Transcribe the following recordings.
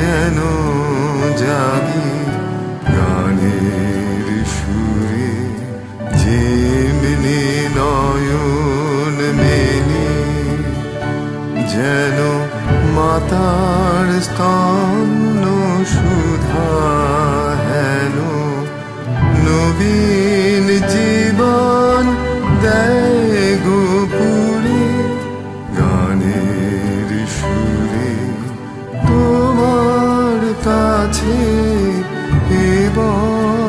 যেন জাগি গানের সুরে। যেমনি নয়ন মেনে যেন মাতার স্তন্য সুধা হেন। নবী আছে এবার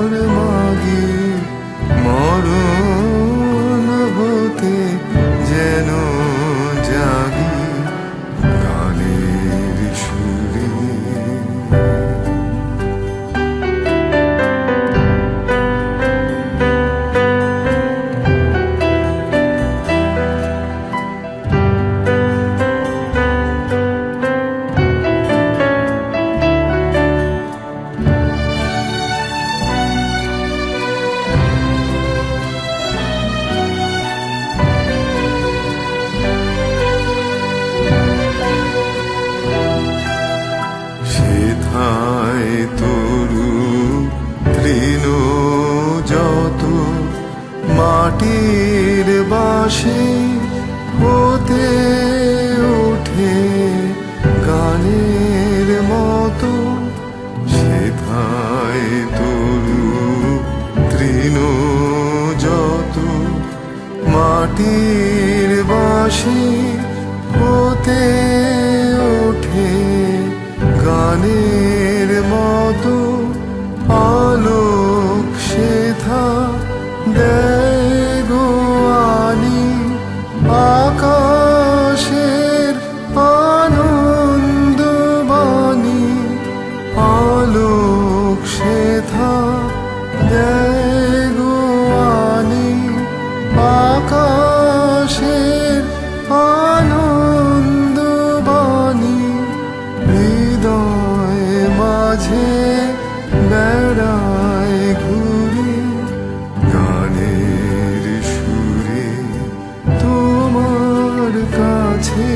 আকাশে হতে ওঠে গানের মতো সেথায় তরু তৃণ যত মাটির বাসে হতে ওঠে গানের সে দেগুয়ানি আকাশের আনন্দ বাণী। হৃদয় মাঝে বেড়ায় ঘুরে গানের সুরে তোমার কাছে।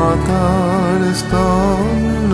মাতার স্তম্ভ